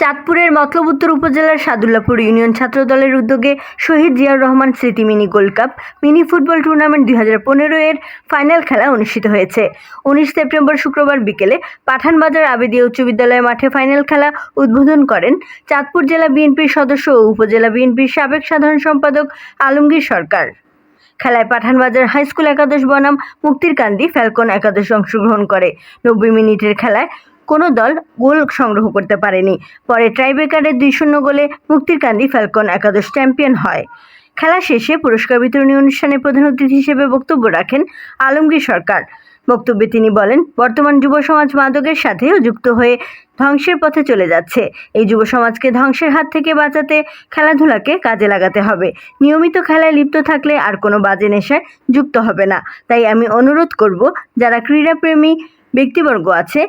চাঁদপুরের মতলব উত্তর উপজেলার সাদুল্লাপুর ইউনিয়ন ছাত্র দলের উদ্যোগে শহীদ জিয়াউর রহমান স্মৃতি mini gold cup, mini football tournament দুই হাজার পনেরো এর ফাইনাল খেলা অনুষ্ঠিত হয়েছে। উনিশ সেপ্টেম্বর শুক্রবার বিকেলে পাঠানবাজার আবেদিয়া উচ্চ বিদ্যালয় মাঠে ফাইনাল খেলা উদ্বোধন করেন চাঁদপুর জেলা বিএনপির সদস্য ও উপজেলা বিএনপির সাবেক সাধারণ সম্পাদক আলমগীর সরকার। খেলায় পাঠানবাজার হাই স্কুল একাদশ বনাম মুক্তির কান্দি ফ্যালকন একাদশ অংশগ্রহণ করে। নব্বই মিনিটের খেলায় কোনো দল গোল সংগ্রহ করতে পারেনি। পরে ট্রাইব্রেকারের দুই শূন্য গোলে মুক্তির কান্দি ফ্যালকন একাদশ চ্যাম্পিয়ন হয়। খেলা শেষে পুরস্কার বিতরণী অনুষ্ঠানে প্রধান অতিথি হিসেবে বক্তব্য রাখেন আলমগীর সরকার। বক্তব্যে তিনি বলেন, বর্তমান যুব সমাজ মাদকের সাথেও যুক্ত হয়ে ধ্বংসের পথে চলে যাচ্ছে। এই যুব সমাজকে ধ্বংসের হাত থেকে বাঁচাতে খেলাধুলাকে কাজে লাগাতে হবে। নিয়মিত খেলায় লিপ্ত থাকলে আর কোনো বাজে নেশায় যুক্ত হবে না। তাই আমি অনুরোধ করব, যারা ক্রীড়াপ্রেমী ব্যক্তিবর্গ আছে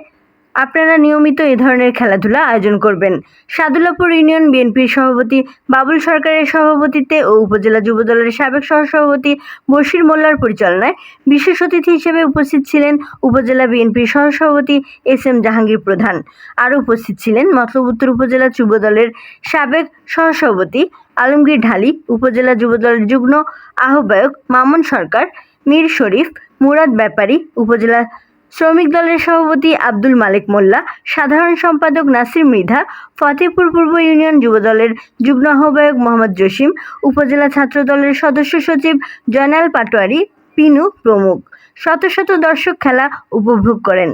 আপনারা নিয়মিত এ ধরনের খেলাধুলা আয়োজন করবেন। সাদুল্লাপুর ইউনিয়ন বিএনপির সভাপতি, বাবুল সরকারের সভাপতিত্বে ও উপজেলা যুবদলের সাবেক সহসভাপতি বশির মোল্লার পরিচালনায় বিশেষ অতিথি হিসেবে উপস্থিত ছিলেন উপজেলা বিএনপির সহসভাপতি এস এম জাহাঙ্গীর প্রধান। আরও উপস্থিত ছিলেন মতলব উত্তর উপজেলা যুবদলের সাবেক সহসভাপতি আলমগীর ঢালি, উপজেলা যুবদলের যুগ্ম আহ্বায়ক মামুন সরকার, মীর শরীফ, মুরাদ ব্যাপারী, উপজেলা শ্রমিক দলের সভাপতি আব্দুল মালিক মোল্লা, সাধারণ সম্পাদক নাসির মৃধা ফতেপুর পূর্ব ইউনিয়ন যুবদলের যুগ্ম আহ্বায়ক মোহাম্মদ জসিম, উপজেলা ছাত্র দলের সদস্য সচিব জয়নাল পাটোয়ারি, পিনু প্রমুখ। শত শত দর্শক খেলা উপভোগ করেন।